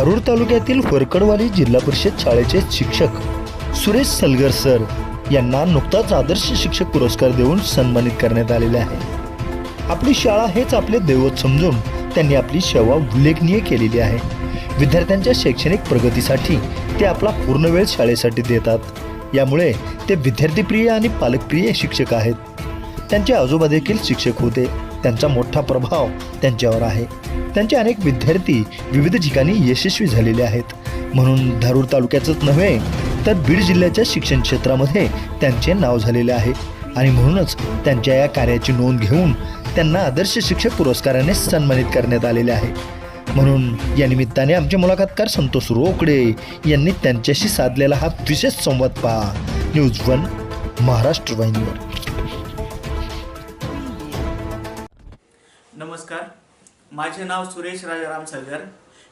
धारूर तालुक्यातील वरकडवाली जिल्हा परिषद शाळेचे शिक्षक सुरेश सलगर सर यांना नुकताच आदर्श शिक्षक पुरस्कार देऊन सन्मानित करण्यात आलेले आहे. आपली शाळा हेच आपले दैवत समजून त्यांनी आपली सेवा उल्लेखनीय केलेली आहे. विद्यार्थ्यांच्या शैक्षणिक प्रगतीसाठी ते आपला पूर्ण वेळ शाळेसाठी देतात. यामुळे ते विद्यार्थीप्रिय आणि पालकप्रिय शिक्षक आहेत. त्यांचे आजोबा देखील शिक्षक होते. त्यांचा मोठा प्रभाव त्यांच्यावर आहे. त्यांचे अनेक विद्यार्थी विविध ठिकाणी यशस्वी झालेले आहेत. म्हणून धारूर तालुक्याचंच नव्हे तर बीड जिल्ह्याच्या शिक्षण क्षेत्रामध्ये त्यांचे नाव झालेले आहे. आणि म्हणूनच त्यांच्या या कार्याची नोंद घेऊन त्यांना आदर्श शिक्षक पुरस्काराने सन्मानित करण्यात आलेले आहे. म्हणून या निमित्ताने आमचे मुलाखतकार संतोष रोकडे यांनी त्यांच्याशी साधलेला हा विशेष संवाद पहा. न्यूज वन महाराष्ट्र वाहिनीवर. माझे नाव सुरेश राजाराम सलगर.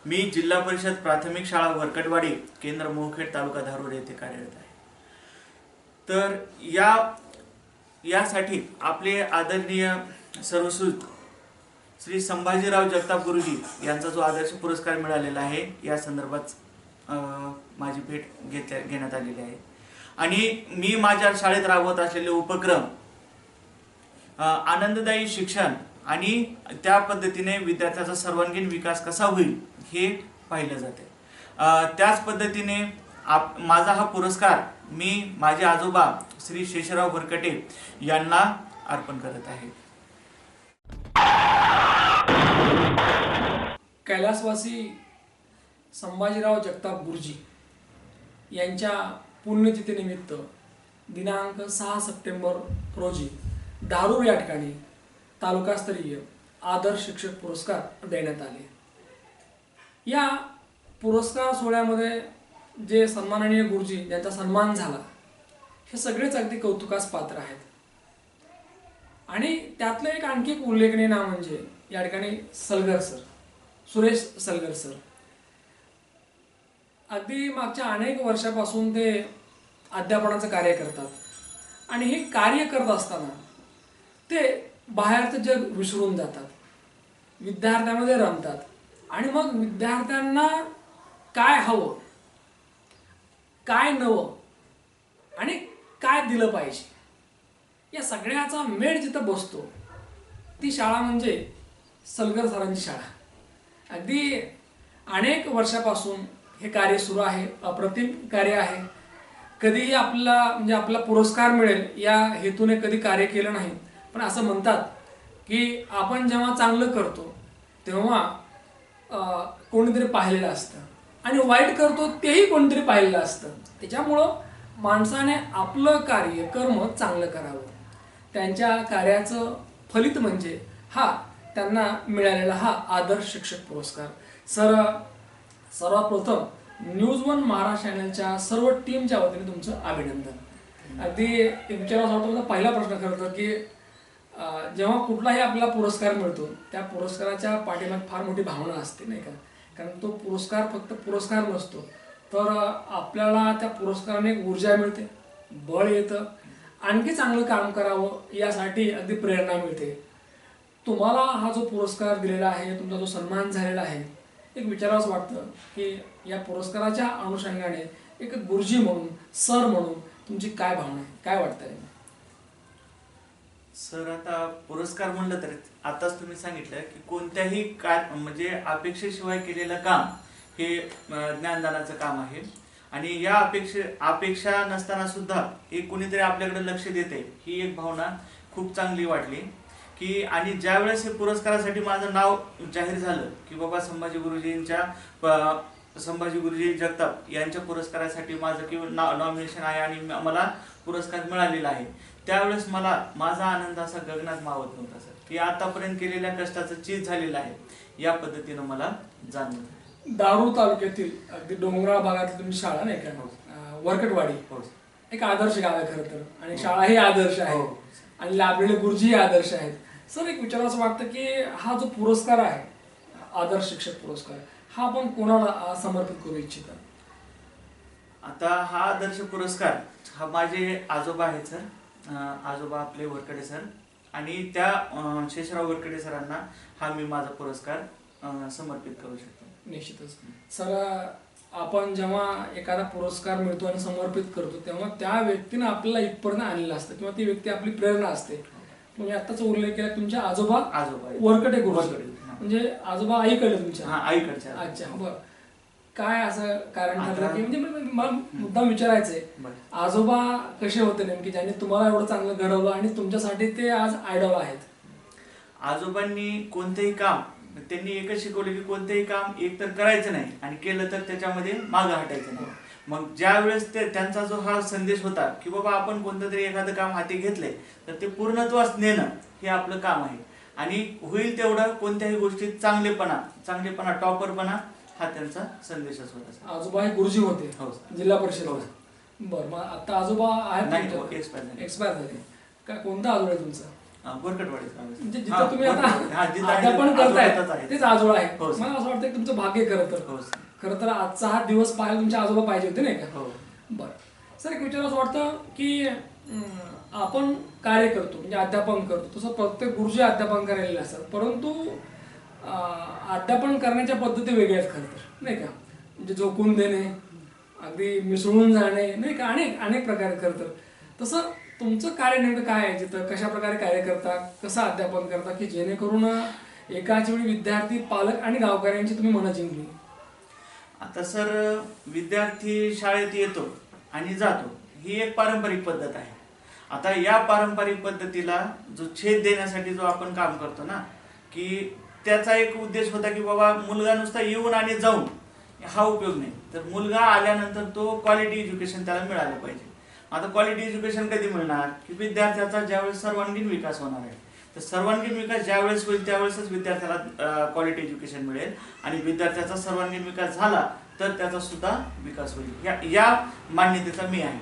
मी जिल्हा परिषद प्राथमिक शाळा वरकटवाडी केंद्र मोखेड तालुका धारूर येथे कार्यरत आहे. तर या यासाठी आपले आदरणीय सर्वसुत श्री संभाजीराव जगताप गुरुजी यांचा जो आदर्श पुरस्कार मिळालेला आहे या संदर्भात माझी भेट घेतल्या घेण्यात आलेली आहे. आणि मी माझ्या शाळेत राबवत असलेले उपक्रम आनंददायी शिक्षण आणि त्या पद्धतीने विद्यार्थ्याचा सर्वांगीण विकास कसा होईल हे पाहिलं जाते. त्याच पद्धतीने आप माझा हा पुरस्कार मी माझे आजोबा श्री शेषराव भरकटे यांना अर्पण करत आहे. कैलासवासी संभाजीराव जगताप गुरुजी यांच्या पुण्यतिथीनिमित्त दिनांक सहा सप्टेंबर रोजी दारूर या ठिकाणी तालुकास्तरीय आदर्श शिक्षक पुरस्कार देण्यात आले. या पुरस्कार सोहळ्यामध्ये जे सन्माननीय गुरुजी यांचा सन्मान झाला हे सगळेच अगदी कौतुकास पात्र आहेत. आणि त्यातलं एक आणखी एक उल्लेखनीय नाव म्हणजे या ठिकाणी सलगर सर सुरेश सलगर सर. अगदी मागच्या अनेक वर्षापासून ते अध्यापनाचं कार्य करतात आणि हे कार्य करत असताना ते बाहेरचं जग विसरून जातात. विद्यार्थ्यांमध्ये रमतात. आणि मग विद्यार्थ्यांना काय हवं? काय नवं? आणि काय दिलं पाहिजे? या सगळ्याचा मेळ जिथं बसतो ती शाळा म्हणजे सलगर सरांची शाळा. अगदी अनेक वर्षापासून हे कार्य सुरू आहे अप्रतिम कार्य आहे. कधीही आपला म्हणजे आपला पुरस्कार मिळेल या हेतूने कधी कार्य केलं नाही. पण असं म्हणतात की आपण जेव्हा चांगलं करतो तेव्हा कोणीतरी पाहिलेलं असतं. आणि वाईट करतो तेही कोणीतरी पाहिलेलं असतं. त्याच्यामुळं माणसाने आपलं कार्य कर्म चांगलं करावं. त्यांच्या कार्याचं फलित म्हणजे हा त्यांना मिळालेला हा आदर्श शिक्षक पुरस्कार. सर सर्वप्रथम न्यूज वन महाराष्ट्र चॅनलच्या सर्व टीमच्या वतीने तुमचं अभिनंदन. अगदी एक वाटतं पहिला प्रश्न खरं तर की जेव्हा कुठलाही आपल्याला पुरस्कार मिळतो त्या पुरस्काराच्या पाठीमाग फार मोठी भावना असते नाही का? कारण तो पुरस्कार फक्त पुरस्कार नसतो. तर आपल्याला त्या पुरस्काराने एक ऊर्जा मिळते बळ येतं आणखी चांगलं काम करावं यासाठी अगदी प्रेरणा मिळते. तुम्हाला हा जो पुरस्कार दिलेला आहे तुमचा जो सन्मान झालेला आहे एक विचारावंच वाटतं की या पुरस्काराच्या अनुषंगाने एक गुरुजी म्हणून सर म्हणून तुमची काय भावना आहे? काय वाटतंय? सर आता पुरस्कार म्हणलं तर आताच तुम्ही सांगितलं की कोणत्याही काय म्हणजे अपेक्षेशिवाय केलेलं काम हे ज्ञानदानाचं काम आहे. आणि या अपेक्षे अपेक्षा नसताना सुद्धा एक कोणीतरी आपल्याकडे लक्ष देते ही एक भावना खूप चांगली वाटली की आणि ज्यावेळेस हे पुरस्कारासाठी माझं नाव जाहीर झालं की बाबा संभाजी गुरुजींच्या प- संभाजी गुरुजी जगताप यांच्या पुरस्कारासाठी माझं किंवा नाव नॉमिनेशन आहे आणि मला पुरस्कार मिळालेला आहे. त्यावेळेस मला माझा आनंद असा गगनात मावत नव्हता सर. की आतापर्यंत केलेल्या कष्टाचं चीज झालेलं आहे. या पद्धतीनं मला जाणवत दारू तालुक्यातील अगदी डोंगराळ भागातील तुमची शाळा नाही का? वरकटवाडी. हो एक आदर्श गाव आहे खरं तर. आणि शाळा ही आदर्श आहे. हो. आणि लाभलेले गुरुजी आदर्श आहेत. सर एक विचारावं वाटतं की हा जो पुरस्कार आहे आदर्श शिक्षक पुरस्कार हा आपण कोणाला समर्पित करू इच्छिता? आता हा आदर्श पुरस्कार हा माझे आजोबा आहेत सर. आजोबा आपले वरकडे सर. आणि त्या शेषराव वरकडे सरांना हा मी माझा पुरस्कार समर्पित करू शकतो. निश्चितच. सर आपण जेव्हा एखादा पुरस्कार मिळतो आणि समर्पित करतो तेव्हा त्या व्यक्तीनं आपल्याला इथपर्यंत आणलेलं असतं किंवा ती व्यक्ती आपली प्रेरणा असते. म्हणजे आताच उल्लेख केला तुमच्या आजोबा आजोबा वरकटे, हा. म्हणजे आजोबा आईकडे तुमच्या? हा आईकडच्या. अच्छा बर. काय असं कारण ठरलं की म्हणजे मला मुद्दाम विचारायचंय. आजोबा कसे होते नेमके? ज्यांनी तुम्हाला एवढं चांगलं घडवलं आणि तुमच्यासाठी ते आज आयडॉल आहेत. आजोबांनी कोणतेही काम त्यांनी एकच शिकवलं की कोणतेही काम एक तर करायचं नाही आणि केलं तर त्याच्यामध्ये मागं हटायचं नाही. मग ज्या वेळेस ते त्यांचा जो हा संदेश होता की बाबा आपण कोणतं तरी एखादं काम हाती घेतलंय तर ते पूर्णत्वास नेणं हे आपलं काम आहे. आणि होईल तेवढं कोणत्याही गोष्टीत चांगलेपणा चांगलेपणा टॉपरपणा हा त्यांचा संदेशच होता आजोबा हे गुरुजी होते हो सर. जिल्हा परिषद हो. बर मग आता आजोबा आहेत नाही? हो, expire झाले. Expire झाले काय कोणता आजोबा आहे तुमचा गोरकटवाडी म्हणजे जिथं तुम्ही आता जिथं अध्यापन आजोबा करताय येतच आहेत. तेच आजोळा आहे हो, सर. मला असं वाटतं की तुमचं भाग्य खरं तर हो सर. खरं तर आजचा हा दिवस पाहायला तुमचे आजोबा पाहिजे होते नाही का हो बरं सर एक विचार असं वाटतं की अं, आपण कार्य करतो म्हणजे अध्यापन करतो. तसं प्रत्येक गुरुजी अध्यापन करायला असतात परंतु अध्यापन करण्याच्या पद्धती वेगळ्या आहेत खरं तर नाही का? म्हणजे झोकून देणे अगदी मिसळून जाणे नाही का? अनेक अनेक प्रकारे करतात तसं तुमचं कार्य नेमकं काय आहे? जिथं कशा प्रकारे कार्य करता कसं अध्यापन करता की जेणेकरून एकाच वेळी विद्यार्थी पालक आणि गावकऱ्यांची तुम्ही मनं जिंकली? आता सर विद्यार्थी शाळेत येतो आणि जातो. ही एक पारंपरिक पद्धत आहे. आता या पारंपरिक पद्धतीला जो छेद देण्यासाठी जो आपण काम करतो ना की त्याचा एक उद्देश होता की बाबा मुलगा नुसता येऊन आणि जाऊन हा उपयोग नाही. तर मुलगा आल्यानंतर तो क्वालिटी एज्युकेशन त्याला मिळालं पाहिजे. आता क्वालिटी एज्युकेशन कधी मिळणार? की विद्यार्थ्याचा ज्यावेळेस सर्वांगीण विकास होणार आहे तर सर्वांगीण विकास ज्यावेळेस होईल त्यावेळेसच विद्यार्थ्याला क्वालिटी एज्युकेशन मिळेल आणि विद्यार्थ्याचा सर्वांगीण विकास झाला तर त्याचा सुद्धा विकास होईल. या या मान्यतेचा मी आहे.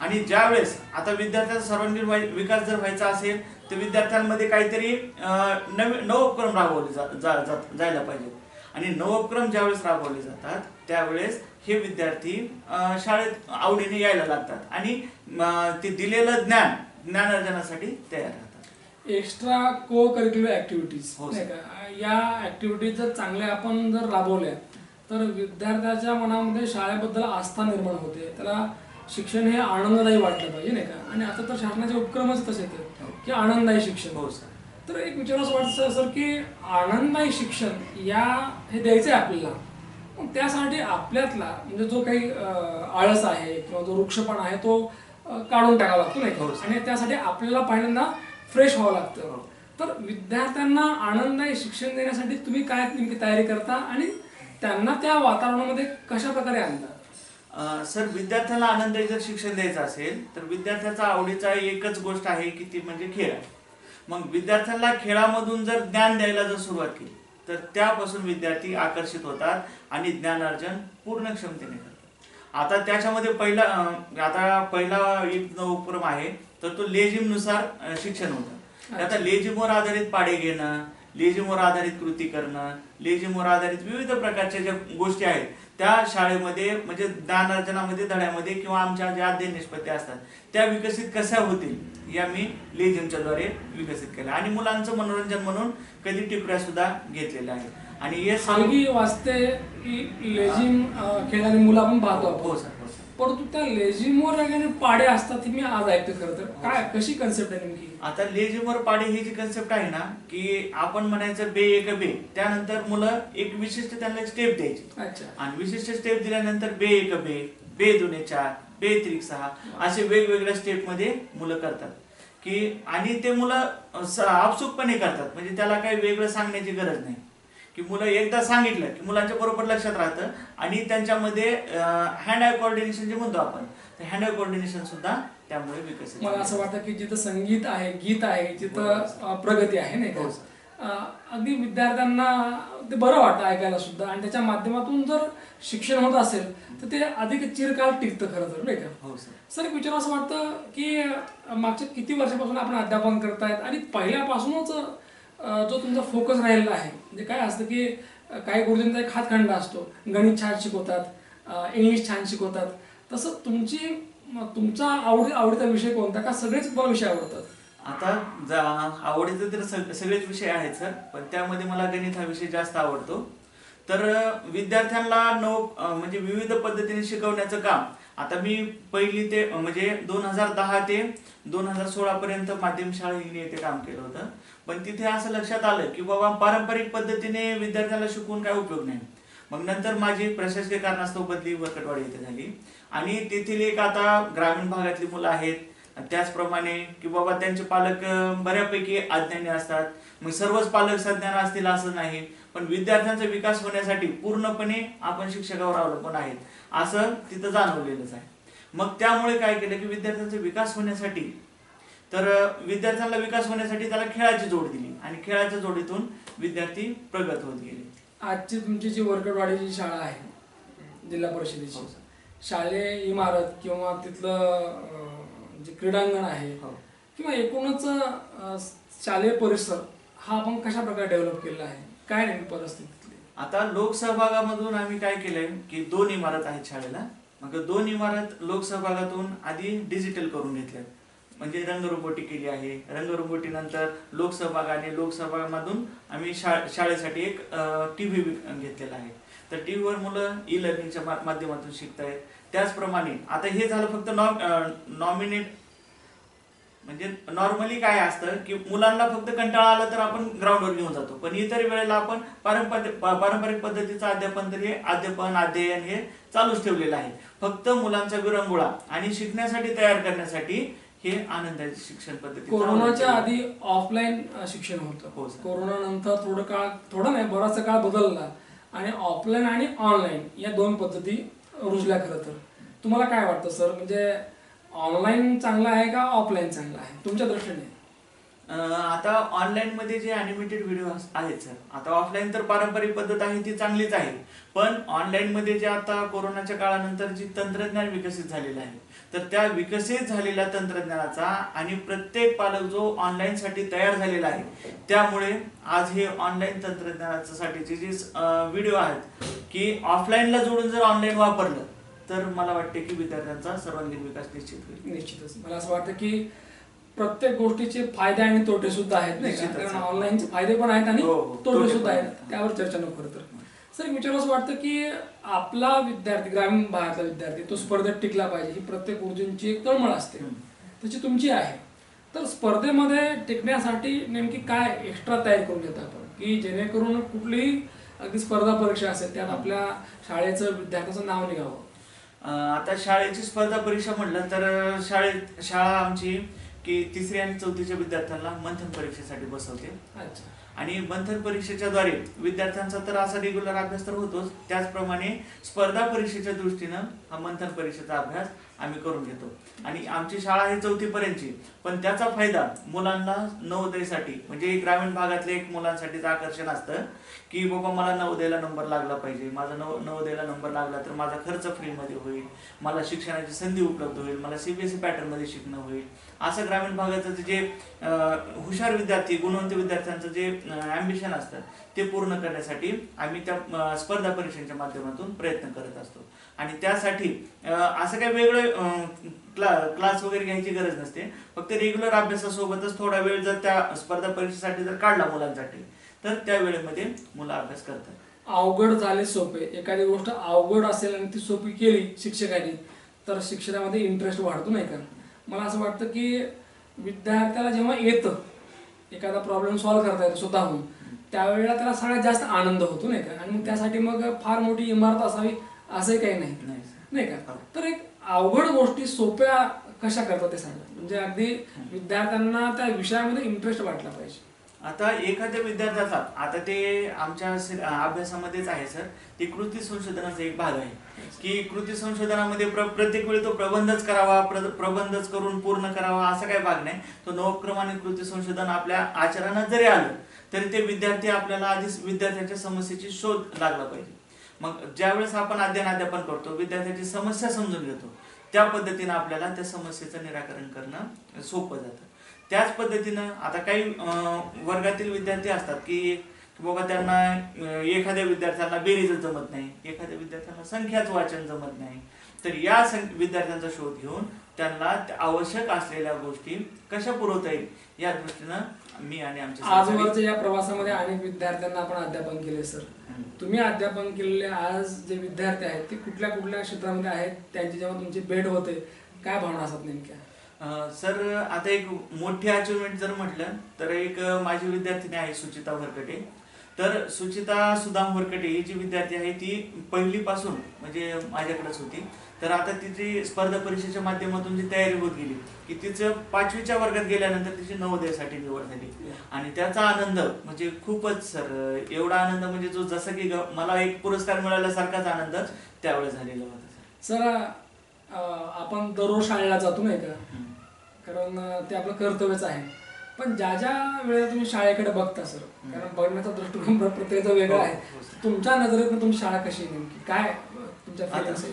आणि ज्यावेळेस आता विद्यार्थ्याचा सर्वांगीण विकास जर व्हायचा असेल तर विद्यार्थ्यांमध्ये काहीतरी नवे नवोपक्रम राबवले जा, जा, जा- जायला पाहिजेत आणि नवोपक्रम ज्यावेळेस राबवले जातात त्यावेळेस हे विद्यार्थी शाळेत आवडीने यायला लागतात आणि ते दिलेलं ज्ञान ज्ञानार्जनासाठी तयार राहतात. एक्स्ट्रा को करिक्युलर ऍक्टिव्हिटीज हो, या ऍक्टिव्हिटीज जर चांगल्या आपण जर राबवल्या तर विद्यार्थ्याच्या मनामध्ये शाळेबद्दल आस्था निर्माण होते. त्याला शिक्षण हे आनंददायी वाटलं पाहिजे नाही का? आणि आता तर शासनाचे उपक्रमच तसे आहेत की आनंददायी शिक्षण. हो सर. तर एक विचार असं वाटतं सर की आनंददायी शिक्षण या हे द्यायचं आहे आपल्याला. मग त्यासाठी आपल्यातला म्हणजे जो काही आळस आहे किंवा जो वृक्षपणा आहे तो काढून टाकावा लागतो नाही हो, का सर. आणि त्यासाठी आपल्याला पहिल्यांदा फ्रेश व्हावं लागतं. हो. तर विद्यार्थ्यांना आनंददायी शिक्षण देण्यासाठी तुम्ही काय नेमकी तयारी करता आणि त्यांना त्या वातावरणामध्ये कशा प्रकारे आणता? सर विद्यार्थ्याला आनंदायी जर शिक्षण द्यायचं असेल तर विद्यार्थ्याचा आवडीचा एकच गोष्ट आहे की ती म्हणजे खेळ. मग विद्यार्थ्यांना खेळामधून जर ज्ञान द्यायला जर सुरुवात केली तर त्यापासून विद्यार्थी आकर्षित होतात आणि ज्ञानार्जन पूर्ण क्षमतेने करतात. आता त्याच्यामध्ये पहिला आता पहिला एक उपक्रम आहे तर तो लेझिमनुसार शिक्षण होतं. आता लेझिमवर आधारित पाडे घेणं लेझिमवर आधारित कृती करणं लेझिमवर आधारित विविध प्रकारच्या ज्या गोष्टी आहेत त्या शाळेमध्ये म्हणजे ज्ञानार्जनामध्ये धड्यामध्ये किंवा आमच्या ज्या अध्ययन निष्पत्ती असतात त्या विकसित कशा होतील या मी लेझिमच्या द्वारे विकसित केल्या आणि मुलांचं मनोरंजन म्हणून कधी टिपऱ्या सुद्धा घेतलेल्या आहेत. आणि हे सर्व सांगी वाचते की लेझिम खेळणारी मुलं आपण पाहतो. हो सर हो सर. परंतु त्या लेझिमवर वगैरे पाडे असतात हे मी आज ऐकतो खरं तर. काय कशी कन्सेप्ट आहे नेमकी? आता लेझिमवर पाडे ही जी कन्सेप्ट आहे ना की आपण म्हणायचं बे एक बे त्यानंतर मुलं एक विशिष्ट त्यांना स्टेप द्यायची. अच्छा. आणि विशिष्ट स्टेप दिल्यानंतर बे एक बे बे दुने चार बे त्रिक सहा असे वेगवेगळ्या स्टेपमध्ये मुलं करतात. की आणि ते मुलं आपसुकपणे करतात. म्हणजे त्याला काही वेगळं सांगण्याची गरज नाही. की मुलं एकदा सांगितलं की मुलांच्या बरोबर लक्षात राहतं आणि त्यांच्यामध्ये हँड आय कोऑर्डिनेशन जे म्हणतो आपण हँड आय कोऑर्डिनेशन सुद्धा त्यामुळे विकसित मला असं. वाटतं की जिथं संगीत आहे गीत आहे अं, प्रगती आहे नाही का? हो, अगदी विद्यार्थ्यांना ते बरं वाटतं ऐकायला सुद्धा आणि त्याच्या माध्यमातून जर शिक्षण होत असेल तर ते अधिक चिरकाल टिकतं खरं तर नाही का? हो सर. एक विचार असं वाटतं की मागच्या किती वर्षापासून आपण अध्यापन करतायत आणि पहिल्यापासूनच जो तुमचा फोकस राहिलेला आहे म्हणजे काय असतं की काही गुरुजींचा एक हातखंडा असतो. गणित छान शिकवतात इंग्लिश छान शिकवतात. तसं तुमची तुमचा आवडी आवडीचा विषय कोणता? का सगळेच तुम्हाला विषय आवडतात? आता जा- आवडीचे तर सग- सगळेच विषय आहेत सर. पण त्यामध्ये मला गणित हा विषय जास्त आवडतो. तर अ, विद्यार्थ्यांना नव अ, म्हणजे विविध पद्धतीने शिकवण्याचं काम. आता मी पहिली ते अ, म्हणजे दोन हजार दहा ते दोन हजार सोळा पर्यंत माध्यम शाळा हिने येथे काम केलं होतं. पण तिथे असं लक्षात आलं की बाबा पारंपरिक पद्धतीने विद्यार्थ्याला शिकवून काय उपयोग नाही. मग नंतर माझी प्रशासकीय कारणास्तव बदली वरकटवाडी येथे झाली. आणि तेथील एक आता ग्रामीण भागातली मुलं आहेत. त्याचप्रमाणे की बाबा त्यांचे पालक बऱ्यापैकी अज्ञानी असतात. मग सर्वच पालक सज्ञान असतील असं नाही. पण विद्यार्थ्यांचा विकास होण्यासाठी पूर्णपणे आपण शिक्षकावर अवलंबून आहेत. असं तिथं जाणवलेलंच आहे. मग त्यामुळे काय केलं की विद्यार्थ्यांचा विकास होण्यासाठी तर विद्यार्थ्यांना विकास होण्यासाठी त्याला खेळाची जोड दिली आणि खेळाच्या जोडीतून विद्यार्थी प्रगत होत गेले आजची तुमची जी वरकडवाडीची शाळा आहे जिल्हा परिषदेची हो. शालेय इमारत किंवा तिथलं जे क्रीडांगण आहे हो. किंवा एकूणच शालेय परिसर हा आपण कशा प्रकारे डेव्हलप केलेला आहे काय नेमकी परिस्थिती तिथली? आता लोकसहभागामधून आम्ही काय केलंय की दोन इमारत आहेत शाळेला मग दोन इमारत लोकसहभागातून आधी डिजिटल करून घेतल्यात म्हणजे रंगरंगोटी केली आहे. रंगरंगोटी नंतर लोकसहभाग आणि लोकसहभागामधून आम्ही शा शाळेसाठी एक टी व्ही घेतलेला आहे. तर टी व्हीवर मुलं ई लर्निंगच्या मा- माध्यमातून शिकतायत. त्याचप्रमाणे आता हे झालं फक्त नॉ नॉमिनेट म्हणजे नॉर्मली काय असतं की मुलांना फक्त कंटाळा आला तर आपण ग्राउंडवर घेऊन जातो. पण इतर वेळेला आपण पारंपरिक पारंपरिक पद्धतीचं अध्यापन तरी अध्यापन अध्ययन हे चालूच ठेवलेलं आहे. फक्त मुलांचा विरंगुळा आणि शिकण्यासाठी तयार करण्यासाठी हे आनंदाची शिक्षण पद्धती कोरोनाच्या आधी ऑफलाईन शिक्षण हो, होतं सर. कोरोना नंतर थोडं काळ थोडं नाही बराचसा काळ बदलला. आणि ऑफलाईन आणि ऑनलाईन या दोन पद्धती रुजल्या खरं तर. तुम्हाला काय वाटतं सर? म्हणजे ऑनलाईन चांगलं आहे का ऑफलाईन चांगलं आहे? तुमच्या दृष्टीने. आता ऑनलाईन मध्ये जे अॅनिमेटेड व्हिडिओ आहेत सर. आता ऑफलाईन तर पारंपरिक पद्धत आहे ती चांगलीच आहे. पण ऑनलाईन मध्ये जे आता कोरोनाच्या काळानंतर जी तंत्रज्ञान विकसित झालेलं आहे तर त्या विकसित झालेल्या तंत्रज्ञानाचा आणि प्रत्येक पालक जो ऑनलाईन साठी तयार झालेला आहे त्यामुळे आज हे ऑनलाईन तंत्रज्ञानाच्या साठीचे जे व्हिडिओ आहेत की ऑफलाईनला जोडून जर ऑनलाईन वापरलं तर मला वाटते की विद्यार्थ्यांचा सर्वांगीण विकास निश्चित होईल. निश्चितच. मला असं वाटतं की प्रत्येक गोष्टीचे फायदे आणि तोटे सुद्धा आहेत नाही ऑनलाईनचे फायदे पण आहेत आणि हो, हो. तोटे सुद्धा आहेत. त्यावर चर्चा नको तर. सर एक विचार असं वाटतं की आपला विद्यार्थी ग्रामीण भागातला विद्यार्थी तो स्पर्धेत टिकला पाहिजे. ही प्रत्येक ऊर्जेची एक तळमळ असते. तशी तुमची आहे. तर स्पर्धेमध्ये टिकण्यासाठी नेमकी काय एक्स्ट्रा तयारी करून घेता आपण? की जेणेकरून कुठलीही अगदी स्पर्धा परीक्षा असेल त्यात आपल्या शाळेचं विद्यार्थ्याचं नाव निघावं? आता शाळेची स्पर्धा परीक्षा म्हटलं तर शाळेत शाळा आमची की तिसरी आणि चौथीच्या विद्यार्थ्यांना मंथन परीक्षेसाठी बसवते. अच्छा. आणि मंथन परीक्षेच्या द्वारे विद्यार्थ्यांचा तर असा रेग्युलर अभ्यास तर होतोच. त्याचप्रमाणे स्पर्धा परीक्षेच्या दृष्टीनं हा मंथन परीक्षेचा अभ्यास आम्ही करून घेतो. आणि आमची शाळा आहे चौथी पर्यंतची पण त्याचा फायदा मुलांना नवोदयसाठी म्हणजे ग्रामीण भागातले एक मुलांसाठीच आकर्षण असतं की बाबा मला नवोदयला नंबर लागला पाहिजे. माझा नव नवोदयला नंबर लागला तर माझा खर्च फ्रीमध्ये होईल. मला शिक्षणाची संधी उपलब्ध होईल. मला सीबीएसई पॅटर्नमध्ये शिकणं होईल. असं ग्रामीण भागाचं जे हुशार विद्यार्थी गुणवंत विद्यार्थ्यांचं जे ॲम्बिशन असतं ते पूर्ण करण्यासाठी आम्ही त्या स्पर्धा परीक्षांच्या माध्यमातून प्रयत्न करत असतो. आणि त्यासाठी असं काही वेगळं क्ला क्लास वगैरे घ्यायची गरज नसते. फक्त रेग्युलर अभ्यासासोबतच थोडा वेळ जर त्या स्पर्धा परीक्षेसाठी जर काढला मुलांसाठी तर त्या वेळेमध्ये मुलं अभ्यास करतात. अवघड झाले सोपे. एखादी गोष्ट अवघड असेल आणि ती सोपी केली शिक्षकांनी तर शिक्षणामध्ये इंटरेस्ट वाढतो नाही का? मला असं वाटतं की विद्यार्थ्याला जेव्हा येतं एखादा प्रॉब्लेम सॉल्व्ह करता येतो स्वतःहून त्यावेळेला त्याला सगळ्यात जास्त आनंद होतो नाही का? आणि मग त्यासाठी मग फार मोठी इमारत असावी असंही काही नाही. नाही. नाही का? तर एक अवघड गोष्टी सोप्या कशा करतात ते सांगा. म्हणजे अगदी विद्यार्थ्यांना त्या विषयामध्ये इंटरेस्ट वाटला पाहिजे. आता एखाद्या विद्यार्थ्याचा आता ते आमच्या अभ्यासामध्येच आहे सर. ते कृती संशोधनाचा एक भाग आहे. की कृती संशोधनामध्ये प्र प्रत्येक वेळी तो प्रबंधच करावा प्र- प्रबंधच करून पूर्ण करावा असा काही भाग नाही. तो नवक्रमाने कृती संशोधन आपल्या आचरणात जरी आलं तरी ते विद्यार्थी आपल्याला आधीच विद्यार्थ्यांच्या समस्येची शोध लागला पाहिजे. मग ज्यावेळेस आपण अध्ययन अध्यापन करतो विद्यार्थ्याची समस्या समजून घेतो त्या पद्धतीनं आपल्याला त्या समस्येचं निराकरण करणं सोपं जातं. त्याच पद्धतीनं आता काही वर्गातील विद्यार्थी असतात की की बाबा त्यांना एखाद्या विद्यार्थ्यांना बेरीज जमत नाही एखाद्या विद्यार्थ्यांना संख्याच वाचन जमत नाही तर या सं- विद्यार्थ्यांचा शोध घेऊन त्यांना आवश्यक असलेल्या गोष्टी कशा पुरवता येईल या दृष्टीनं मी आणि आमचे आजवरच्या या प्रवासामध्ये अनेक विद्यार्थ्यांना आपण अध्यापन केले सर. तुम्ही अध्यापन केलेले आज जे विद्यार्थी आहेत ते कुठल्या कुठल्या क्षेत्रामध्ये आहेत? त्यांची जेव्हा तुमची भेट होते काय भावना असतात नेमक्या? सर आता एक मोठी अचिव्हमेंट जर म्हटलं तर एक माझी विद्यार्थिनी आहे सुचिता वरकटे. तर सुचिता सुदाम वरकटे ही जी विद्यार्थी आहे ती पहिलीपासून म्हणजे माझ्याकडेच होती. तर आता तिची स्पर्धा परीक्षेच्या माध्यमातून जी तयारी होत गेली की तिचं पाचवीच्या वर्गात गेल्यानंतर तिची नवोदयासाठी निवड झाली. आणि त्याचा आनंद म्हणजे खूपच सर एवढा आनंद म्हणजे जो जसं की मला एक पुरस्कार मिळाल्यासारखाच आनंद त्यावेळेस झालेला होता सर. आपण दररोज शाळेला जातो नाही का. कारण ते आपलं कर्तव्यच आहे. पण ज्या ज्या वेळेला तुम्ही शाळेकडे बघता सर कारण बघण्याचा दृष्टिकोन प्र- प्रत्येकाचा वेगळा हो, आहे हो. तुमच्या नजरेतनं तुमची शाळा कशी नेमकी काय तुमच्या आहेत?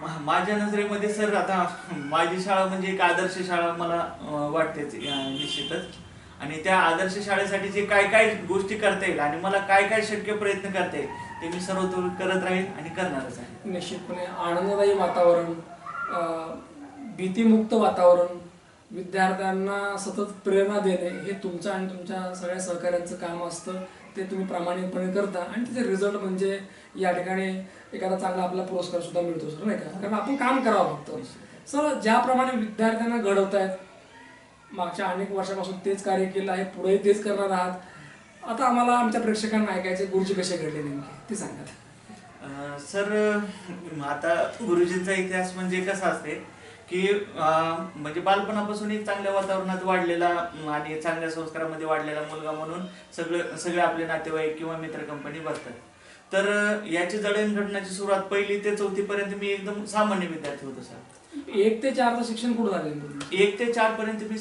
मा- माझ्या नजरेमध्ये सर आता माझी शाळा म्हणजे एक आदर्श शाळा मला वाटतेच निश्चितच आणि त्या आदर्श शाळेसाठी जे काय काय गोष्टी करता येईल आणि मला काय काय शक्य प्रयत्न करता येईल ते मी सर्व करत राहील आणि करणारच आहे निश्चितपणे आनंददायी वातावरण भीतीमुक्त वातावरण विद्यार्थ्यांना सतत प्रेरणा देणे हे तुमचं आणि तुमच्या सगळ्या सहकाऱ्यांचं काम असतं. ते तुम्ही प्रामाणिकपणे करता आणि त्याचे रिझल्ट म्हणजे या ठिकाणी एखादा चांगला आपला पुरस्कार सुद्धा मिळतो सर नाही का? कारण आपण काम करावं फक्त. सर ज्याप्रमाणे विद्यार्थ्यांना घडवतायत मागच्या अनेक वर्षापासून तेच कार्य केलं आहे पुढेही तेच करणार आहात. आता आम्हाला आमच्या प्रेक्षकांना ऐकायचे गुरुजी कसे घडले नेमके? ते सांगा. सर आता गुरुजींचा इतिहास म्हणजे कसा असते? की म्हणजे बालपणापासून एक चांगल्या वातावरणात वाढलेला आणि चांगल्या संस्कारामध्ये वाढलेला मुलगा म्हणून सगळं सगळे आपले नातेवाईक किंवा मित्र कंपनी बसतात तर याची जडणघडण्याची सुरुवात पहिली ते चौथी पर्यंत मी एकदम सामान्य विद्यार्थी होतो सर. एक ते चारचं शिक्षण कुठं झालं? एक ते चार पर्यंत मी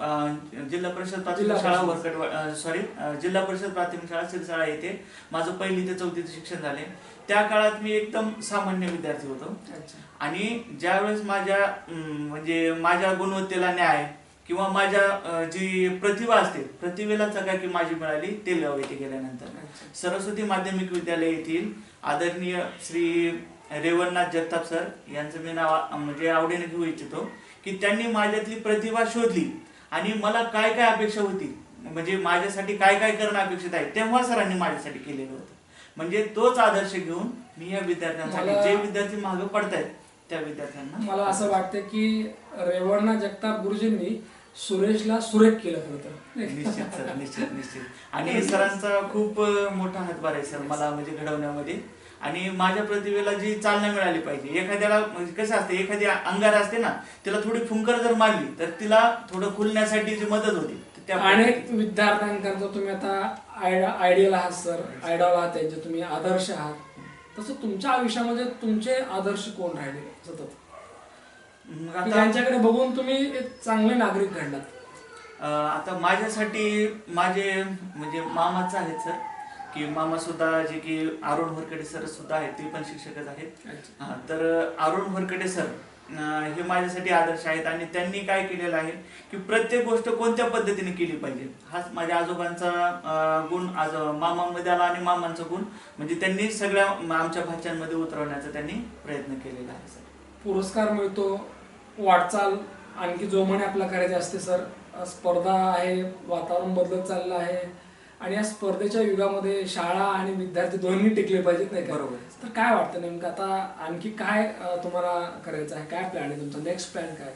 अं, जिल्हा परिषद प्राथमिक शाळा. वरकड सॉरी जिल्हा परिषद प्राथमिक शाळा सिरसाळा येथे माझं पहिली ते चौथीचं शिक्षण झाले त्या काळात मी एकदम सामान्य विद्यार्थी होतो आणि ज्यावेळेस माझ्या म्हणजे माझ्या गुणवत्तेला न्याय किंवा माझ्या जी प्रतिभा असते प्रतिभेला चकाकी माझी मिळाली तेलगाव येथे गेल्यानंतर. सरस्वती माध्यमिक विद्यालय येथील आदरणीय श्री रेवणनाथ जगताप सर यांचं मी नाव म्हणजे आवडीने घेऊ इच्छितो की त्यांनी माझ्यातली प्रतिभा शोधली आणि मला काय काय अपेक्षा होती म्हणजे माझ्यासाठी काय काय करणं अपेक्षित आहे तेव्हा सरांनी माझ्यासाठी केलेलं होतं. म्हणजे तोच आदर्श घेऊन मी या विद्यार्थ्यांसाठी जे विद्यार्थी मागे पडतायत त्या विद्यार्थ्यांना. मला असं वाटतं की रेवणना जगताप गुरुजींनी सुरेशला सुरेख केलं खरं तर. निश्चित सर निश्चित निश्चित. आणि सरांचा खूप मोठा हातभार आहे सर मला म्हणजे घडवण्यामध्ये. आणि माझ्या प्रतिभेला जी चालना मिळाली पाहिजे एखाद्याला म्हणजे कसं असते एखादी अंगार असते ना तिला थोडी फुंकर जर मारली तर तिला थोडं खुलण्यासाठी जी मदत होती अनेक विद्यार्थ्यांकरता तुम्ही आता आयडियल आहात सर. आयडॉल आहात त्यांचे तुम्ही आदर्श आहात. तसं तुमच्या आयुष्यामध्ये तुमचे आदर्श कोण राहिले सतत? ज्यांच्याकडे बघून तुम्ही एक चांगले नागरिक घडलात. आता माझ्यासाठी माझे म्हणजे मामाच आहेत सर. की मामा सुद्धा जे की अरुण वरकडे सर सुद्धा आहेत ते पण शिक्षकच आहेत. हा, तर अरुण वरकडे सर अं, हे माझ्यासाठी आदर्श आहेत आणि त्यांनी काय केलेलं आहे की प्रत्येक गोष्ट कोणत्या पद्धतीने केली पाहिजे? हाच माझ्या आजोबांचा अं, गुण आज मामामध्ये आला आणि मामांचा गुण म्हणजे त्यांनी सगळ्या आमच्या भाच्यांमध्ये उतरवण्याचा त्यांनी प्रयत्न केलेला आहे सर. पुरस्कार मिळतो वाटचाल आणखी जोमाने आपला करायचे असते सर. स्पर्धा आहे वातावरण बदलत चाललं आहे. आणि या स्पर्धेच्या युगामध्ये शाळा आणि विद्यार्थी दोन्ही टिकले पाहिजेत नाही बरोबर. तर काय वाटतं नेमकं? आता आणखी काय तुम्हाला करायचं आहे? काय प्लॅन आहे तुमचा? नेक्स्ट प्लॅन काय?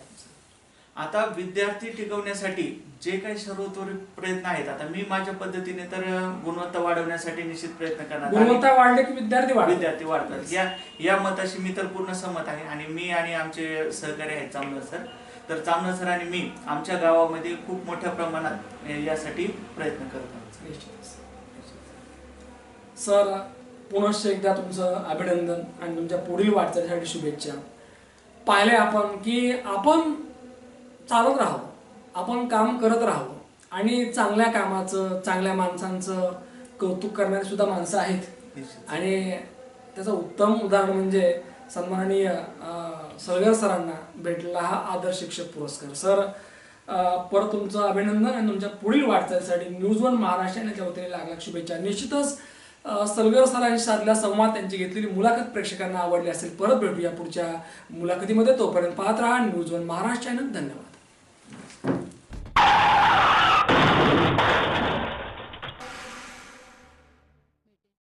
आता विद्यार्थी टिकवण्यासाठी जे काही सर्वतोरी प्रयत्न आहेत आता मी माझ्या पद्धतीने तर गुणवत्ता वाढवण्यासाठी निश्चित प्रयत्न करणार. गुणवत्ता वाढले की विद्यार्थी विद्यार्थी वाढतात. या या मताशी मी तर पूर्ण सहमत आहे. आणि मी आणि आमचे सहकारी आहेत चामलर सर. तर चामलर सर आणि मी आमच्या गावामध्ये खूप मोठ्या प्रमाणात यासाठी प्रयत्न करत. सर पुनश्च एकदा तुमचं अभिनंदन आणि तुमच्या पुढील वाटचालीसाठी शुभेच्छा. पाहिले आपण की आपण चालत राहावं. आपण काम करत राहावं. आणि चांगल्या कामाचं चांगल्या माणसांचं कौतुक करणारी सुद्धा माणसं आहेत. आणि त्याचं उत्तम उदाहरण म्हणजे सन्माननीय सळगर सरांना भेटलेला हा आदर्श शिक्षक पुरस्कार. सर परत तुमचं अभिनंदन आणि तुमच्या पुढील वाटचालीसाठी न्यूज वन महाराष्ट्र यांच्या वतीने लागल्या शुभेच्छा. निश्चितच सलगर सरांशी साधला संवाद त्यांची घेतलेली मुलाखत प्रेक्षकांना आवडली असेल. परत भेटूया पुढच्या मुलाखतीमध्ये. तोपर्यंत पाहत राहा न्यूज वन महाराष्ट्र चॅनल धन्यवाद.